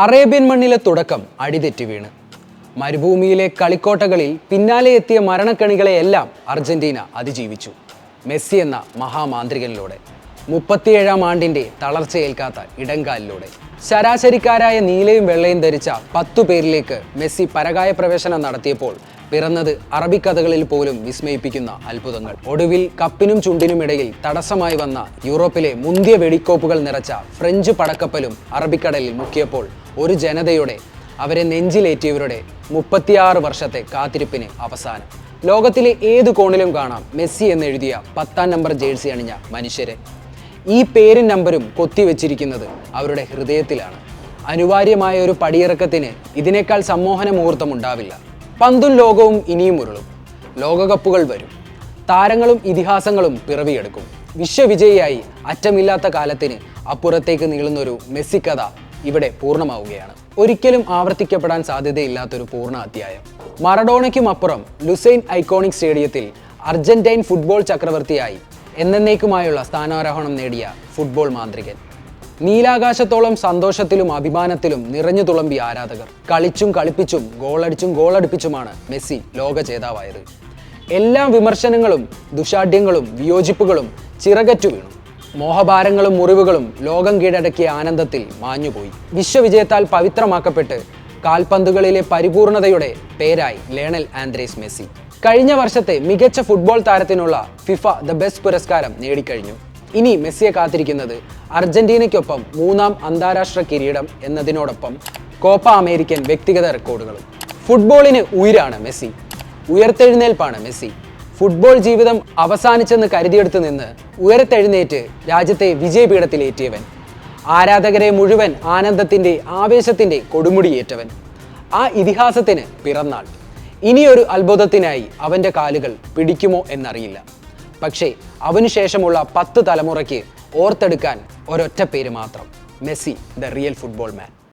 Arabian മണ്ണിലെ തുടക്കം അടിതെറ്റി വീണ്. മരുഭൂമിയിലെ കളിക്കോട്ടകളിൽ പിന്നാലെ എത്തിയ മരണക്കണികളെയെല്ലാം അർജന്റീന അതിജീവിച്ചു. മെസ്സി എന്ന മഹാമാന്ത്രികനിലൂടെ മുപ്പത്തിയേഴാം ആണ്ടിന്റെ തളർച്ചയേൽക്കാത്ത ഇടങ്കാലിലൂടെ ശരാശരിക്കാരായ നീലയും വെള്ളയും ധരിച്ച പത്തു പേരിലേക്ക് മെസ്സി പരകായ പ്രവേശനം നടത്തിയപ്പോൾ പിറന്നത് അറബിക്കഥകളിൽ പോലും വിസ്മയിപ്പിക്കുന്ന അത്ഭുതങ്ങൾ. ഒടുവിൽ കപ്പിനും ചുണ്ടിനും ഇടയിൽ തടസ്സമായി വന്ന യൂറോപ്പിലെ മുന്തിയ വെടിക്കോപ്പുകൾ നിറച്ച ഫ്രഞ്ച് പടക്കപ്പലും അറബിക്കടലിൽ മുക്കിയപ്പോൾ ഒരു ജനതയുടെ അവരെ നെഞ്ചിലേറ്റിയവരുടെ മുപ്പത്തിയാറ് വർഷത്തെ കാത്തിരിപ്പിന് അവസാനം. ലോകത്തിലെ ഏത് കോണിലും കാണാം മെസ്സി എന്നെഴുതിയ പത്താം നമ്പർ ജേഴ്സി അണിഞ്ഞ മനുഷ്യരെ. ഈ പേരും നമ്പരും കൊത്തിവെച്ചിരിക്കുന്നത് അവരുടെ ഹൃദയത്തിലാണ്. അനിവാര്യമായ ഒരു പടിയിറക്കത്തിന് ഇതിനേക്കാൾ സമ്മോഹന മുഹൂർത്തം ഉണ്ടാവില്ല പന്തും ലോകവും ഇനിയും ഉരുളും. ലോകകപ്പുകൾ വരും. താരങ്ങളും ഇതിഹാസങ്ങളും പിറവിയെടുക്കും. വിശ്വവിജയിയായി അറ്റമില്ലാത്ത കാലത്തിന് അപ്പുറത്തേക്ക് നീളുന്നൊരു മെസ്സിക്കഥ കഥ ഇവിടെ പൂർണമാവുകയാണ്. ഒരിക്കലും ആവർത്തിക്കപ്പെടാൻ സാധ്യതയില്ലാത്തൊരു പൂർണ അധ്യായം. മറഡോണയ്ക്കും അപ്പുറം ലുസൈൻ ഐക്കോണിക് സ്റ്റേഡിയത്തിൽ അർജന്റൈൻ ഫുട്ബോൾ ചക്രവർത്തിയായി എന്നേക്കുമായുള്ള സ്ഥാനാരോഹണം നേടിയ ഫുട്ബോൾ മാന്ത്രികൻ. നീലാകാശത്തോളം സന്തോഷത്തിലും അഭിമാനത്തിലും നിറഞ്ഞു തുളമ്പി ആരാധകർ കളിച്ചും കളിപ്പിച്ചും ഗോളടിച്ചും ഗോളടിപ്പിച്ചുമാണ് മെസ്സി ലോക ജേതാവായത്. എല്ലാ വിമർശനങ്ങളും ദുഷാഢ്യങ്ങളും വിയോജിപ്പുകളും ചിറകറ്റു വീണു. മോഹഭാരങ്ങളും മുറിവുകളും ലോകം കീഴടക്കിയ ആനന്ദത്തിൽ മാഞ്ഞുപോയി. വിശ്വവിജയത്താൽ പവിത്രമാക്കപ്പെട്ട് കാൽപന്തുകളിലെ പരിപൂർണതയുടെ പേരായി ലേണൽ ആൻഡ്രേസ് മെസ്സി. കഴിഞ്ഞ വർഷത്തെ മികച്ച ഫുട്ബോൾ താരത്തിനുള്ള ഫിഫ ദ ബെസ്റ്റ് പുരസ്കാരം നേടിക്കഴിഞ്ഞു. ഇനി മെസ്സിയെ കാത്തിരിക്കുന്നത് അർജന്റീനയ്ക്കൊപ്പം മൂന്നാം അന്താരാഷ്ട്ര കിരീടം എന്നതിനോടൊപ്പം കോപ്പ അമേരിക്കൻ വ്യക്തിഗത റെക്കോർഡുകളും. ഫുട്ബോളിന് ഉയരാണ് മെസ്സി. ഉയർത്തെഴുന്നേൽപ്പാണ് മെസ്സി. ഫുട്ബോൾ ജീവിതം അവസാനിച്ചെന്ന് കരുതിയെടുത്ത് നിന്ന് ഉയരത്തെഴുന്നേറ്റ് രാജ്യത്തെ വിജയപീഠത്തിലേറ്റിയവൻ. ആരാധകരെ മുഴുവൻ ആനന്ദത്തിന്റെ ആവേശത്തിന്റെ കൊടുമുടിയേറ്റവൻ. ആ ഇതിഹാസത്തിന് പിറന്നാൾ. ഇനിയൊരു അത്ഭുതത്തിനായി അവന്റെ കാലുകൾ പിടിക്കുമോ എന്നറിയില്ല. പക്ഷേ അവനുശേഷമുള്ള പത്ത് തലമുറയ്ക്ക് ഓർത്തെടുക്കാൻ ഒരൊറ്റ പേര് മാത്രം. Messi the real football man.